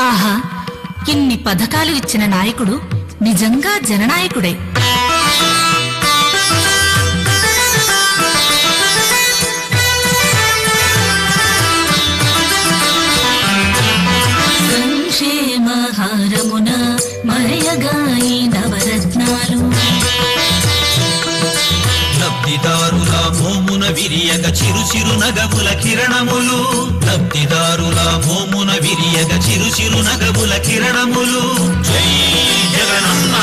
ఆహా ఇన్ని పథకాలు ఇచ్చిన నాయకుడు నిజంగా జననాయకుడే. మోమున విరియగ చిరు చిరు నగముల కిరణములు. లబ్ధిదారుల మోమున విరియగ చిరు చిరు నగముల కిరణములు. జై జగనన్న.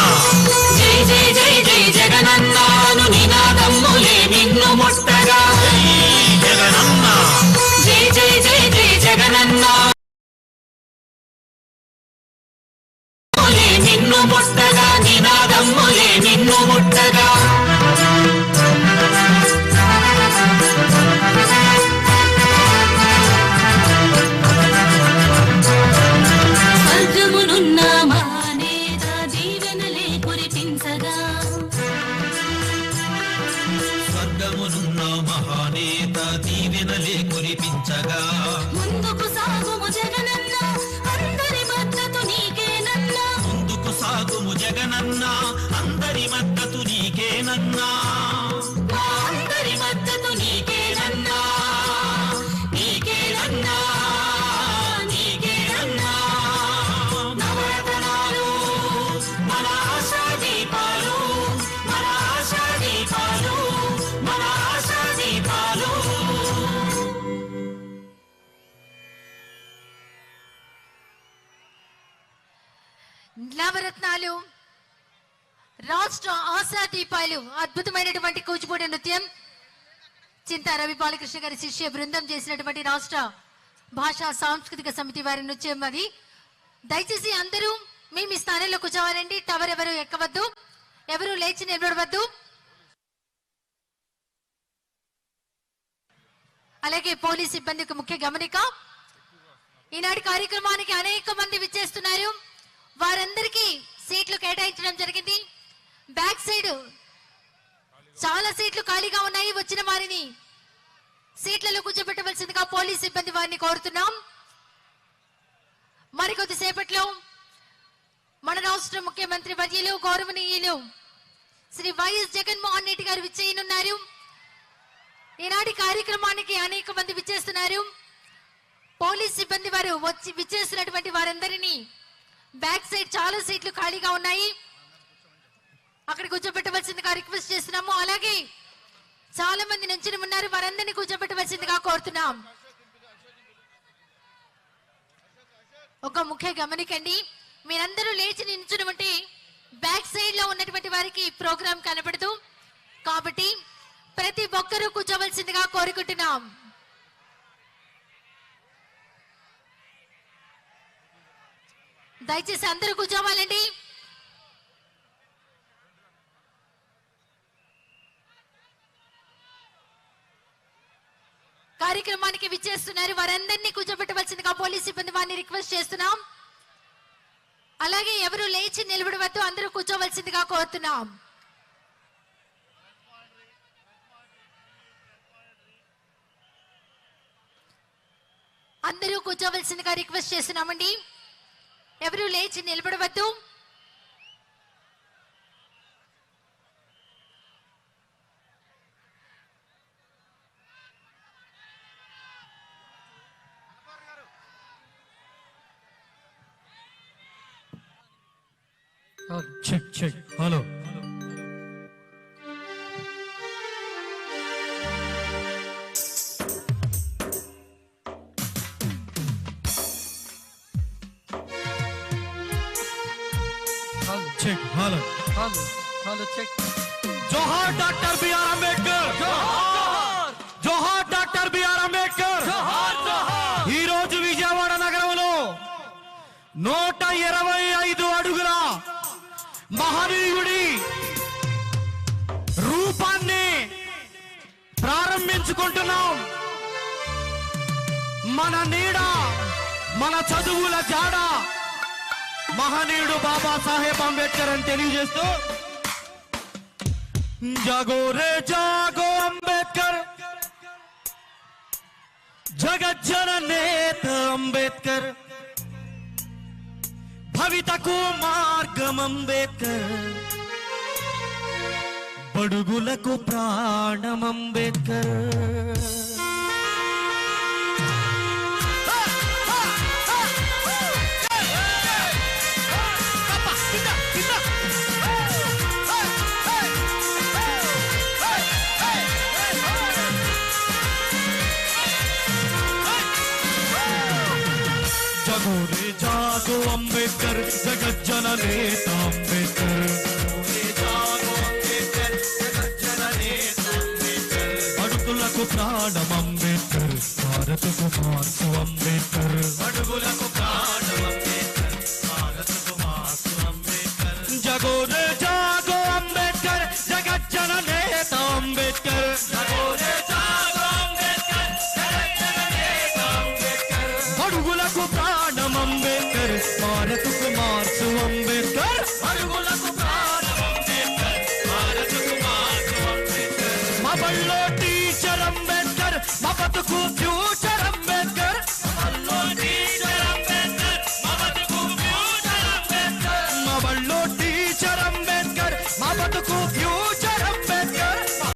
జై జై జై జై జగనన్నాను నినాదమ్ములే నిన్ను ముట్టగా. జై జగనన్న జై జై జై జై జగనన్నా నిన్ను ముట్టగా. నినాదమ్ములే నిన్ను ముట్టగా. మహానేత దీవెనలే కురిపించగా. ముందుకు సాగుము జగనన్న అందరి మద్దతు నీకేనన్నా ముందుకు సాగుము జగనన్న అందరి మద్దతు నీకేనన్నా అందరి మద్దతు నీకేనన్నా నీకేనన్నా నీకేనన్నా నవరతనాలు మన ఆశా నవరత్నాలు రాష్ట్ర ఆశా దీపాలు అద్భుతమైనటువంటి కూచిపూడి నృత్యం. చింతా రవి బాలకృష్ణ గారి శిష్య బృందం చేసినటువంటి రాష్ట్ర భాషా సాంస్కృతిక సమితి వారి నృత్యం అది. దయచేసి అందరూ మీ మీ స్థానంలో కూర్చోవాలండి. టవర్ ఎవరు ఎక్కవద్దు. ఎవరు లేచి నిలబడవద్దు. అలాగే పోలీస్ సిబ్బందికి ముఖ్య గమనిక. ఈనాటి కార్యక్రమానికి అనేక మంది విచ్చేస్తున్నారు. వారందరికీ సీట్లు కేటాయించడం జరిగింది. బ్యాక్ సైడ్ చాలా సీట్లు ఖాళీగా ఉన్నాయి. వచ్చిన వారిని సీట్లలో కూర్చోబెట్టవలసిందిగా పోలీస్ సిబ్బంది వారిని కోరుతున్నాం. మరికొద్ది సేపట్లో మన రాష్ట్ర ముఖ్యమంత్రి వర్యులు గౌరవనీయులు శ్రీ వైఎస్ జగన్మోహన్ రెడ్డి గారు విచ్చేయనున్నారు. ఈనాటి కార్యక్రమానికి అనేక మంది విచ్చేస్తున్నారు. పోలీస్ సిబ్బంది వారు వచ్చి విచ్చేసినటువంటి వారందరినీ బ్యాక్ సైడ్ చాలా సీట్లు ఖాళీగా ఉన్నాయి. అక్కడ కూర్చోబెట్టవలసిందిగా రిక్వెస్ట్ చేస్తున్నాము. అలాగే చాలా మంది నుంచి ఉన్నారు. వారందరినీ కూర్చోబెట్టవలసిందిగా కోరుతున్నాం. ఒక ముఖ్య గమనికండి. మీరందరూ లేచి నిల్చుని ఉంటే బ్యాక్ సైడ్లో ఉన్నటువంటి వారికి ప్రోగ్రాం కనపడదు. కాబట్టి ప్రతి ఒక్కరూ కూర్చోవలసిందిగా కోరుకుంటున్నాం. దయచేసి అందరూ కూర్చోవాలండి. కార్యక్రమానికి విచ్చేస్తున్నారు. వారందరినీ కూర్చోబెట్టవలసిందిగా పోలీస్ సిబ్బంది వారిని రిక్వెస్ట్ చేస్తున్నాం. అలాగే ఎవరు లేచి నిలబడవద్దు అందరూ కూర్చోవలసిందిగా కోరుతున్నాం. అందరూ కూర్చోవలసిందిగా రిక్వెస్ట్ చేస్తున్నామండి. ఎవరు లేచి నిలబడవద్దు. Hello check hello hello hello check జోహార్ డాక్టర్ బిఆర్ అంబేద్కర్ జోహార్ డాక్టర్ బిఆర్ అంబేద్కర్ ఈ రోజు విజయవాడ నగరంలో నూట ఇరవై ఐదు అడుగుల మహనీయుడి రూపాన్ని ప్రారంభించుకుంటున్నాం. మన నీడ మన చదువుల జాడ మహనీయుడు బాబా సాహెబ్ అంబేద్కర్ అని తెలియజేస్తూ జాగో జాగో అంబేద్కర్ జగజ్జన నేత అంబేద్కర్ భవితకు మార్గం అంబేద్కర్ బడుగులకు ప్రాణం అంబేద్కర్. అంబేద్కర్ జగజ్జన జననేత అంబేద్కర్. అడుగులకు ప్రాణం అంబేద్కర్ భారతకు మార్పు అంబేద్కర్. అడుగులకు ప్రాణం అంబేద్కర్ భారతకు అంబేద్కర్ జగో జాగో అంబేద్కర్ జగజ్జన నేత అంబేద్కర్ అంబేద్కర్. అడుగులకు ప్రాణం